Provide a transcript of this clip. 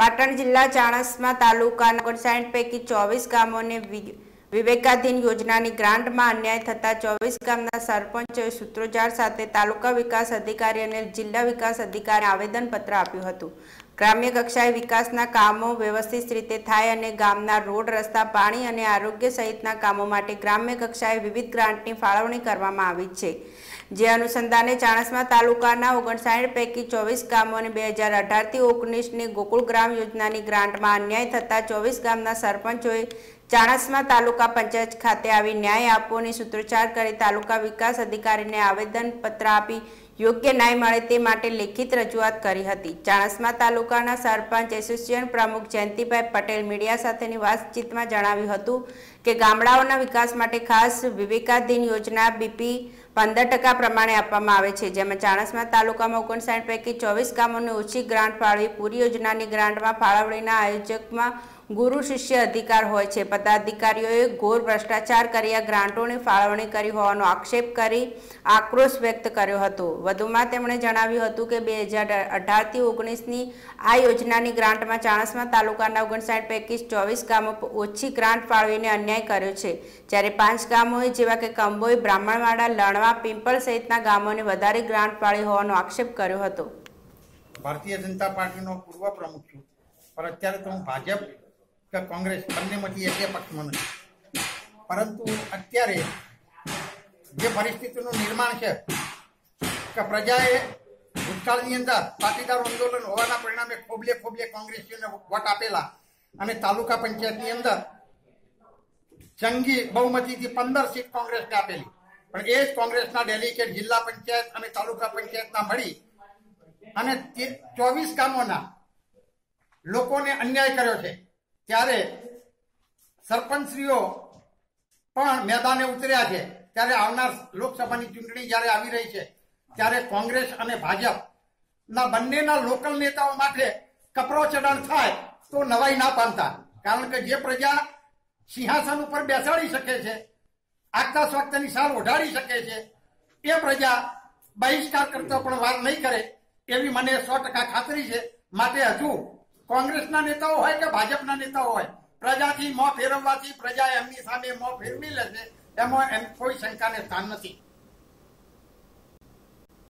પાટણ જિલ્લા ચાણસ્મા તાલુકાના ઓગણસાઠ પૈકી ચોવીસ ગામોને વિવેકાધીન યોજનાની ગ્રાન્ટમાં અન્યાય થતા ચોવીસ ગામના સરપંચોએ સૂત્રોચ્ચાર સાથે તાલુકા વિકાસ અધિકારી અને જિલ્લા વિકાસ અધિકારી આવેદનપત્ર આપ્યું હતું. ગ્રામ્ય કક્ષાએ વિકાસના કામો વ્યવસ્થિત રીતે થાય અને ગામના રોડ, રસ્તા, પાણી અને આરોગ્ય સહિતના કામો માટે ગ્રામ્ય કક્ષાએ વિવિધ ગ્રાન્ટની ફાળવણી કરવામાં આવી છે. જે અનુસંધાને ચાણસ્મા તાલુકાના ઓગણસાઠ પૈકી ચોવીસ ગામોને બે હજાર અઢારથી ઓગણીસની ગોકુળ ગ્રામ યોજનાની ગ્રાન્ટમાં અન્યાય થતા ચોવીસ ગામના સરપંચોએ ચાણસ્મા તાલુકા પંચાયત ખાતે આવી ન્યાય આપવાની સૂત્રોચ્ચાર કરી તાલુકા વિકાસ અધિકારીને આવેદનપત્ર આપી યોગ્ય ન્યાય મળે તે માટે લેખિત રજૂઆત કરી હતી. ચાણસ્મા તાલુકાના સરપંચ એસોસિએશન પ્રમુખ જયંતિભાઈ પટેલ મીડિયા સાથેની વાતચીતમાં જણાવ્યું હતું કે ગામડાઓના વિકાસ માટે ખાસ વિવેકાધીન યોજના બીપી પંદર ટકા પ્રમાણે આપવામાં આવે છે. જેમાં ચાણસ્મા તાલુકામાં ઓગણસાઠ પૈકી ચોવીસ ગામોને ઓછી ગ્રાન્ટ ફાળવી પૂરી યોજનાની ગ્રાન્ટમાં ફાળવણીના આયોજકમાં ગુરુ શિષ્ય અધિકાર હોય છે. પદાધિકારીઓએ ઘોર ભ્રષ્ટાચાર કર્યા ગ્રાન્ટોની ફાળવણી કરી હોવાનો આક્ષેપ કરી આક્રોશ વ્યક્ત કર્યો હતો. વધુમાં તેમણે જણાવ્યું હતું કે બે હજાર અઢારથી ઓગણીસની આ યોજનાની ગ્રાન્ટમાં ચાણસ્મા તાલુકાના ઓગણસાઠ પૈકી ચોવીસ ગામો ઓછી ગ્રાન્ટ ફાળવીને અન્યાય કર્યો છે. જ્યારે પાંચ ગામોએ જેવા કે કંબોઈ, બ્રાહ્મણવાડા, લણવા પિંપળ સહિતના ગામોને વધારે ગ્રાન્ટ પાડી હોવાનો આક્ષેપ કર્યો હતો. ભારતીય જનતા પાર્ટીનો પૂર્વ પ્રમુખ છું. પણ અત્યારે તો હું ભાજપ કે કોંગ્રેસ બંનેમાંથી એકે પક્ષમાં નથી. પરંતુ અત્યારે જે પરિસ્થિતિનું નિર્માણ છે કે પ્રજાએ ભૂતકાળની અંદર પાટીદાર આંદોલન હોવાના પરિણામે ખોબલે ખોબલે કોંગ્રેસીઓને વોટ આપેલા અને તાલુકા પંચાયતની અંદર જંગી બહુમતીથી પંદર સીટ કોંગ્રેસને આપેલી. પણ એ જ કોંગ્રેસના ડેલિકેટ જિલ્લા પંચાયત અને તાલુકા પંચાયતના મળી અને ચોવીસ ગામોના લોકોને અન્યાય કર્યો છે. ત્યારે સરપંચશ્રીઓ પણ મેદાને ઉતર્યા છે. ત્યારે આવનાર લોકસભાની ચૂંટણી જ્યારે આવી રહી છે, ત્યારે કોંગ્રેસ અને ભાજપ ના બંનેના લોકલ નેતાઓ માટે કપરો ચઢાણ થાય તો નવાઈ ના પામતા. કારણ કે જે પ્રજા સિંહાસન ઉપર બેસાડી શકે છે આગતા સ્વાગતાની સાલ ઓઢાડી શકે છે. એ પ્રજા બહિષ્કાર કરતો પણ વાર નહીં કરે, એવી મને સો ટકા ખાતરી છે. માટે હજુ કોંગ્રેસના નેતાઓ હોય કે ભાજપના નેતાઓ હોય, પ્રજાથી મોં ફેરવવાથી પ્રજા એમની સામે મોં ફેરવી લેશે એમાં એમ કોઈ શંકાને સ્થાન નથી.